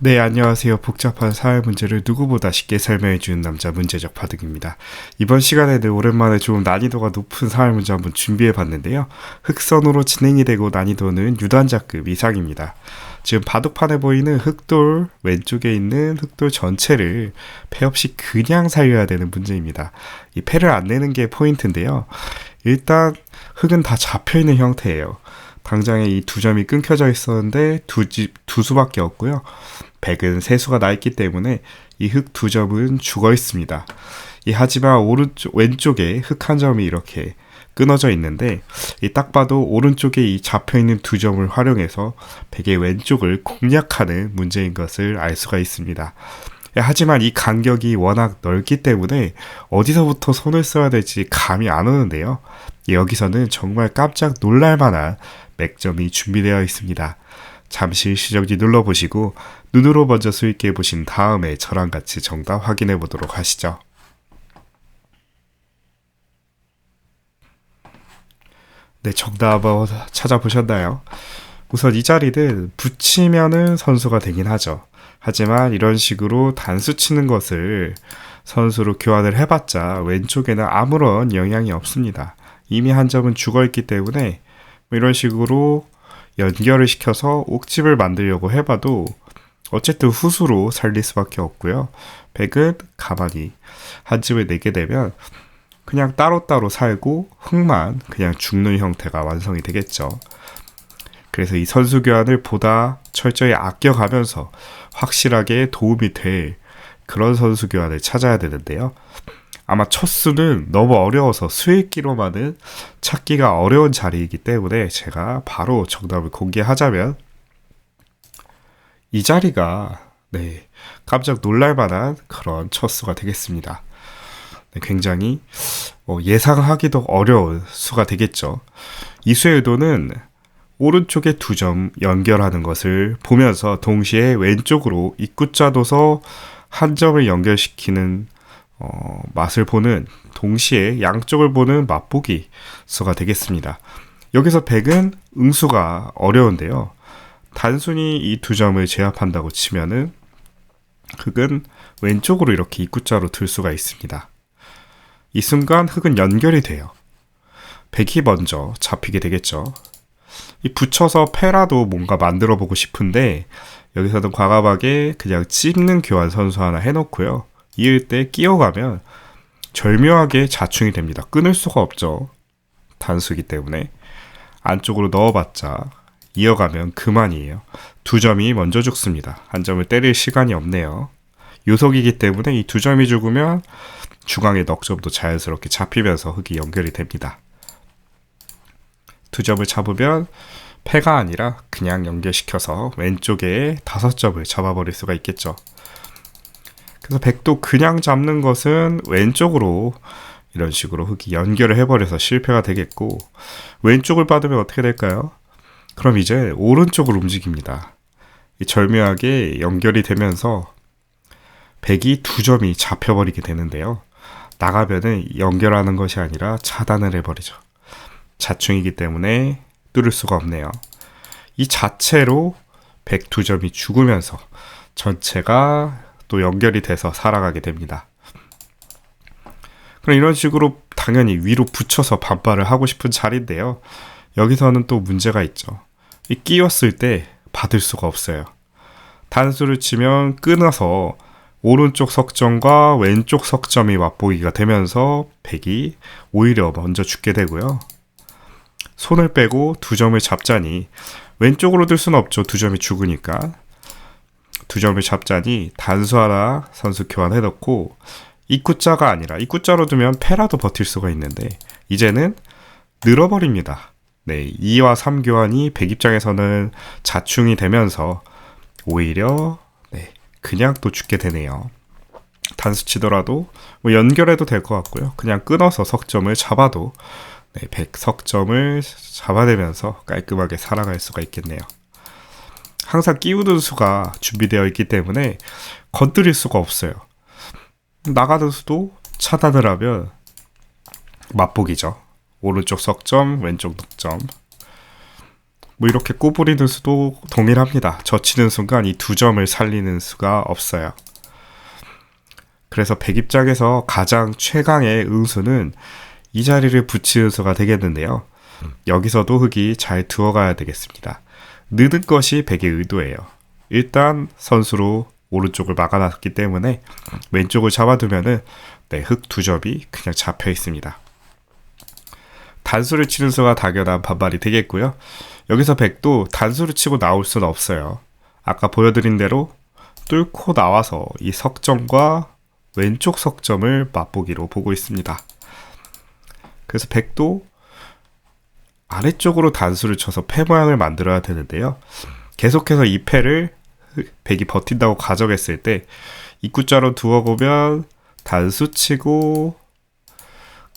네, 안녕하세요. 복잡한 사회 문제를 누구보다 쉽게 설명해 주는 남자 문제적 바둑입니다. 이번 시간에는 오랜만에 좀 난이도가 높은 사회 문제 한번 준비해 봤는데요. 흑선으로 진행이 되고 난이도는 유단자급 이상입니다. 지금 바둑판에 보이는 흑돌 왼쪽에 있는 흑돌 전체를 패 없이 그냥 살려야 되는 문제입니다. 이 패를 안 내는 게 포인트인데요. 일단 흑은 다 잡혀 있는 형태예요. 당장에 이 두 점이 끊겨져 있었는데 두, 집, 두 수밖에 없고요. 백은 세 수가 나 있기 때문에 이흑두 점은 죽어 있습니다. 이 하지만 오른쪽 왼쪽에 흑한 점이 이렇게 끊어져 있는데 이 딱 봐도 오른쪽에 이 잡혀 있는 두 점을 활용해서 백의 왼쪽을 공략하는 문제인 것을 알 수가 있습니다. 하지만 이 간격이 워낙 넓기 때문에 어디서부터 손을 써야 될지 감이 안 오는데요. 여기서는 정말 깜짝 놀랄 만한 맥점이 준비되어 있습니다. 잠시 시정지 눌러보시고 눈으로 먼저 수익해 보신 다음에 저랑 같이 정답 확인해 보도록 하시죠. 네, 정답 찾아보셨나요? 우선 이 자리는 붙이면은 선수가 되긴 하죠. 하지만 이런 식으로 단수 치는 것을 선수로 교환을 해봤자 왼쪽에는 아무런 영향이 없습니다. 이미 한 점은 죽어 있기 때문에 뭐 이런 식으로 연결을 시켜서 옥집을 만들려고 해봐도 어쨌든 후수로 살릴 수밖에 없고요. 백은 가만히 한 집을 내게 되면 그냥 따로따로 살고 흙만 그냥 죽는 형태가 완성이 되겠죠. 그래서 이 선수 교환을 보다 철저히 아껴가면서 확실하게 도움이 될 그런 선수 교환을 찾아야 되는데요. 아마 첫 수는 너무 어려워서 수익기로만은 찾기가 어려운 자리이기 때문에 제가 바로 정답을 공개하자면 이 자리가 네, 깜짝 놀랄 만한 그런 첫 수가 되겠습니다. 네, 굉장히 어, 예상하기도 어려운 수가 되겠죠. 이 수의 의도는 오른쪽에 두 점 연결하는 것을 보면서 동시에 왼쪽으로 입구자 둬서 한 점을 연결시키는 어, 맛을 보는 동시에 양쪽을 보는 맛보기 수가 되겠습니다. 여기서 100은 응수가 어려운데요. 단순히 이 두 점을 제압한다고 치면은 흑은 왼쪽으로 이렇게 입구자로 들 수가 있습니다. 이 순간 흑은 연결이 돼요. 백이 먼저 잡히게 되겠죠. 이 붙여서 패라도 뭔가 만들어 보고 싶은데 여기서는 과감하게 그냥 찝는 교환 선수 하나 해놓고요. 이을 때 끼어가면 절묘하게 자충이 됩니다. 끊을 수가 없죠. 단수기 때문에 안쪽으로 넣어봤자 이어가면 그만이에요. 두 점이 먼저 죽습니다. 한 점을 때릴 시간이 없네요. 요석이기 때문에 이 두 점이 죽으면 중앙의 넉점도 자연스럽게 잡히면서 흙이 연결이 됩니다. 두 점을 잡으면 패가 아니라 그냥 연결시켜서 왼쪽에 다섯 점을 잡아버릴 수가 있겠죠. 그래서 백도 그냥 잡는 것은 왼쪽으로 이런 식으로 흙이 연결을 해버려서 실패가 되겠고 왼쪽을 받으면 어떻게 될까요? 그럼 이제 오른쪽으로 움직입니다. 절묘하게 연결이 되면서 백이 두 점이 잡혀버리게 되는데요. 나가면은 연결하는 것이 아니라 차단을 해버리죠. 자충이기 때문에 뚫을 수가 없네요. 이 자체로 백두 점이 죽으면서 전체가 또 연결이 돼서 살아가게 됩니다. 그럼 이런 식으로 당연히 위로 붙여서 반발을 하고 싶은 자리인데요. 여기서는 또 문제가 있죠. 이 끼웠을 때 받을 수가 없어요. 단수를 치면 끊어서 오른쪽 석점과 왼쪽 석점이 맛보기가 되면서 백이 오히려 먼저 죽게 되고요. 손을 빼고 두 점을 잡자니 왼쪽으로 들 수는 없죠. 두 점이 죽으니까. 두 점을 잡자니 단수 하나 선수 교환해 놓고 입구자가 아니라 입구자로 두면 패라도 버틸 수가 있는데 이제는 늘어버립니다. 네, 2와 3 교환이 백 입장에서는 자충이 되면서 오히려 네, 그냥 또 죽게 되네요. 단수 치더라도 뭐 연결해도 될 것 같고요. 그냥 끊어서 석점을 잡아도 네, 100 석점을 잡아내면서 깔끔하게 살아갈 수가 있겠네요. 항상 끼우는 수가 준비되어 있기 때문에 건드릴 수가 없어요. 나가는 수도 차단을 하면 맛보기죠. 오른쪽 석점, 왼쪽 득점. 뭐 이렇게 꼬부리는 수도 동일합니다. 젖히는 순간 이 두 점을 살리는 수가 없어요. 그래서 백 입장에서 가장 최강의 응수는 이 자리를 붙이는 수가 되겠는데요. 여기서도 흙이 잘 두어가야 되겠습니다. 느는 것이 백의 의도예요. 일단 선수로 오른쪽을 막아놨기 때문에 왼쪽을 잡아두면은 네, 흙두 점이 그냥 잡혀 있습니다. 단수를 치는 수가 당연한 반발이 되겠고요. 여기서 백도 단수를 치고 나올 수는 없어요. 아까 보여드린 대로 뚫고 나와서 이 석점과 왼쪽 석점을 맛보기로 보고 있습니다. 그래서 백도 아래쪽으로 단수를 쳐서 패 모양을 만들어야 되는데요. 계속해서 이 패를 백이 버틴다고 가정했을 때 입구자로 두어 보면 단수 치고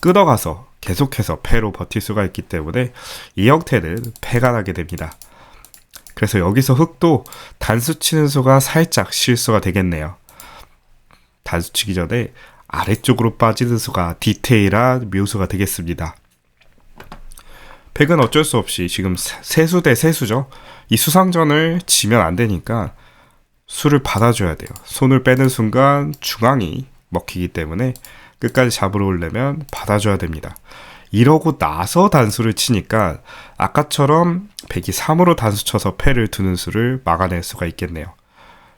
끊어가서 계속해서 패로 버틸 수가 있기 때문에 이 형태는 패가 나게 됩니다. 그래서 여기서 흑도 단수 치는 수가 살짝 실수가 되겠네요. 단수 치기 전에 아래쪽으로 빠지는 수가 디테일한 묘수가 되겠습니다. 백은 어쩔 수 없이 지금 세수 대 세수죠. 이 수상전을 지면 안 되니까 수를 받아줘야 돼요. 손을 빼는 순간 중앙이 먹히기 때문에 끝까지 잡으러 오려면 받아줘야 됩니다. 이러고 나서 단수를 치니까 아까처럼 백이 3으로 단수 쳐서 패를 두는 수를 막아낼 수가 있겠네요.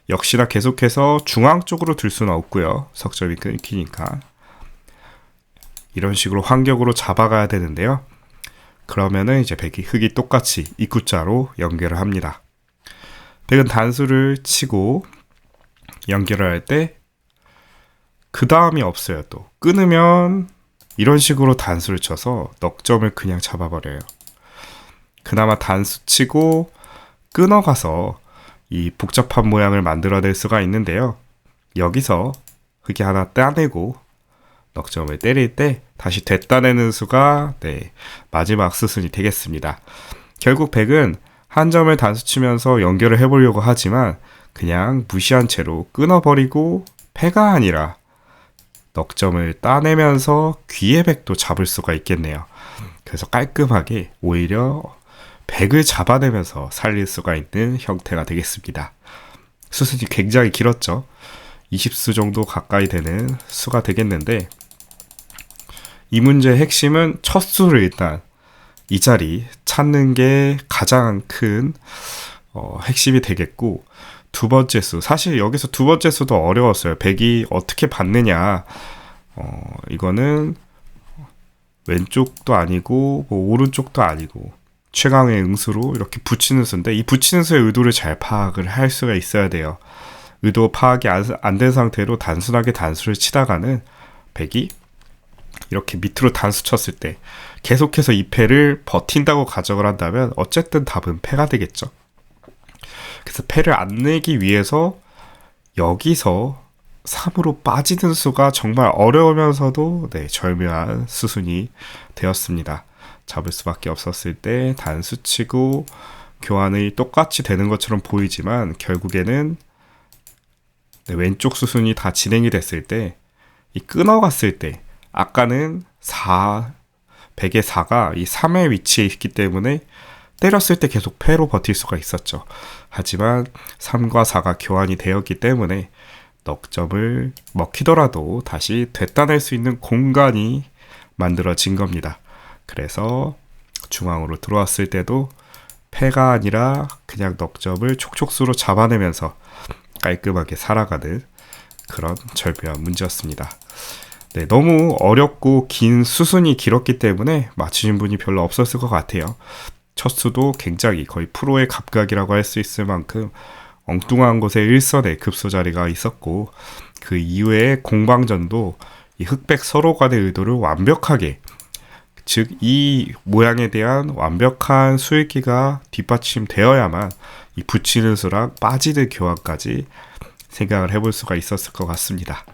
역시나 계속해서 중앙 쪽으로 들 수는 없고요. 석점이 끊기니까. 이런 식으로 환격으로 잡아가야 되는데요. 그러면은 이제 백이 흙이 똑같이 입구자로 연결을 합니다. 백은 단수를 치고 연결을 할 때 그 다음이 없어요 또 끊으면 이런 식으로 단수를 쳐서 넉점을 그냥 잡아버려요. 그나마 단수 치고 끊어가서 이 복잡한 모양을 만들어낼 수가 있는데요. 여기서 흙이 하나 따내고 넉점을 때릴 때 다시 됐다내는 수가 네, 마지막 수순이 되겠습니다. 결국 백은 한 점을 단수 치면서 연결을 해보려고 하지만 그냥 무시한 채로 끊어버리고 패가 아니라 넉점을 따내면서 귀의 백도 잡을 수가 있겠네요. 그래서 깔끔하게 오히려 백을 잡아내면서 살릴 수가 있는 형태가 되겠습니다. 수순이 굉장히 길었죠. 20수 정도 가까이 되는 수가 되겠는데 이 문제의 핵심은 첫 수를 일단 이 자리 찾는 게 가장 큰 어, 핵심이 되겠고 두 번째 수 사실 여기서 두 번째 수도 어려웠어요. 백이 어떻게 받느냐 어, 이거는 왼쪽도 아니고 뭐 오른쪽도 아니고 최강의 응수로 이렇게 붙이는 수인데 이 붙이는 수의 의도를 잘 파악을 할 수가 있어야 돼요. 의도 파악이 안 된 상태로 단순하게 단수를 치다가는 백이 이렇게 밑으로 단수 쳤을 때 계속해서 이 패를 버틴다고 가정을 한다면 어쨌든 답은 패가 되겠죠. 그래서 패를 안 내기 위해서 여기서 3으로 빠지는 수가 정말 어려우면서도 네, 절묘한 수순이 되었습니다. 잡을 수밖에 없었을 때 단수 치고 교환이 똑같이 되는 것처럼 보이지만 결국에는 네, 왼쪽 수순이 다 진행이 됐을 때 이 끊어갔을 때 아까는 4 100의 4가 이 3의 위치에 있기 때문에 때렸을 때 계속 패로 버틸 수가 있었죠. 하지만 3과 4가 교환이 되었기 때문에 넉 점을 먹히더라도 다시 되따낼 수 있는 공간이 만들어진 겁니다. 그래서 중앙으로 들어왔을 때도 패가 아니라 그냥 넉 점을 촉촉수로 잡아내면서 깔끔하게 살아가는 그런 절묘한 문제였습니다. 네, 너무 어렵고 긴 수순이 길었기 때문에 맞추신 분이 별로 없었을 것 같아요. 첫 수도 굉장히 거의 프로의 감각이라고 할 수 있을 만큼 엉뚱한 곳에 일선에 급소 자리가 있었고 그 이후에 공방전도 이 흑백 서로 간의 의도를 완벽하게 즉 이 모양에 대한 완벽한 수익기가 뒷받침되어야만 이 붙이는 수랑 빠지는 교환까지 생각을 해볼 수가 있었을 것 같습니다.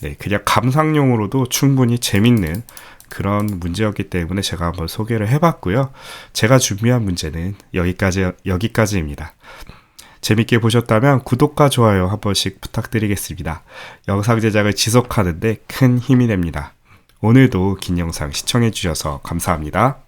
네, 그냥 감상용으로도 충분히 재밌는 그런 문제였기 때문에 제가 한번 소개를 해봤고요. 제가 준비한 문제는 여기까지 여기까지입니다. 재밌게 보셨다면 구독과 좋아요 한 번씩 부탁드리겠습니다. 영상 제작을 지속하는데 큰 힘이 됩니다. 오늘도 긴 영상 시청해주셔서 감사합니다.